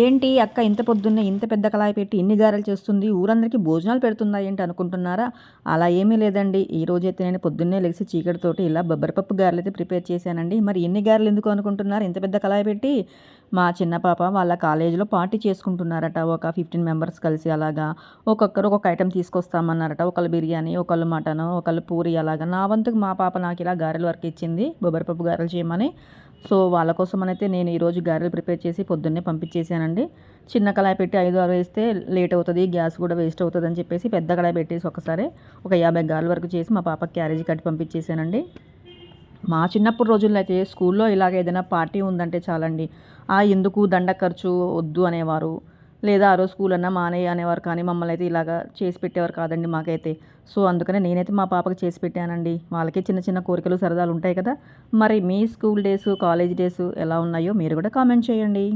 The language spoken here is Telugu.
ఏంటి అక్క ఇంత పొద్దున్నే ఇంత పెద్ద కళాయి పెట్టి ఇన్ని గారెలు చేస్తుంది? ఊరందరికీ భోజనాలు పెడుతుందా ఏంటి అనుకుంటున్నారా? అలా ఏమీ లేదండి. ఈ రోజైతే నేను పొద్దున్నే లెగిసి చీకటితోటి ఇలా బొబ్బరిపప్పు గారెలు అయితే ప్రిపేర్ చేశానండి. మరి ఎన్ని గారెలు ఎందుకు అనుకుంటున్నారు? ఇంత పెద్ద కళాయి పెట్టి మా చిన్న పాప వాళ్ళ కాలేజీలో పార్టీ చేసుకుంటున్నారట. ఒక ఫిఫ్టీన్ మెంబర్స్ కలిసి అలాగా ఒక్కొక్కరు ఒక్కొక్క ఐటెం తీసుకొస్తామన్నారట. ఒకళ్ళు బిర్యానీ ఒకళ్ళు మటన్ ఒకళ్ళు పూరి అలాగా. నా వంతుకు మా పాప నాకు ఇలా గారెలు వర్క్ ఇచ్చింది బొబ్బరిపప్పు గారెలు చేయమని. సో వాళ్ళ కోసం అయితే నేను ఈరోజు గారెలు ప్రిపేర్ చేసి పొద్దున్నే పంపించేసానండి చిన్న కళాయి పెట్టి ఐదు ఆరు వేస్తే లేట్ అవుతుంది గ్యాస్ కూడా వేస్ట్ అవుతుంది అని చెప్పేసి పెద్ద కళాయి పెట్టేసి ఒకసారి ఒక యాభై గాలు వరకు చేసి మా పాపకి క్యారేజీ కట్టి పంపించేసానండి మా చిన్నప్పుడు రోజుల్లో అయితే స్కూల్లో ఇలాగ ఏదైనా పార్టీ ఉందంటే చాలండి. ఆ ఎందుకు దండ ఖర్చు వద్దు అనేవారు. లేదా ఆ రోజు స్కూల్ అన్నా మానే అనేవారు కానీ మమ్మల్ని అయితే ఇలాగా చేసి పెట్టేవారు కాదండి మాకైతే. సో అందుకనే నేనైతే మా పాపకి చేసి పెట్టానండి. వాళ్ళకి చిన్న చిన్న కోరికలు సరదాలు ఉంటాయి కదా. మరి మీ స్కూల్ డేస్ కాలేజ్ డేస్ ఎలా ఉన్నాయో మీరు కూడా కామెంట్ చేయండి.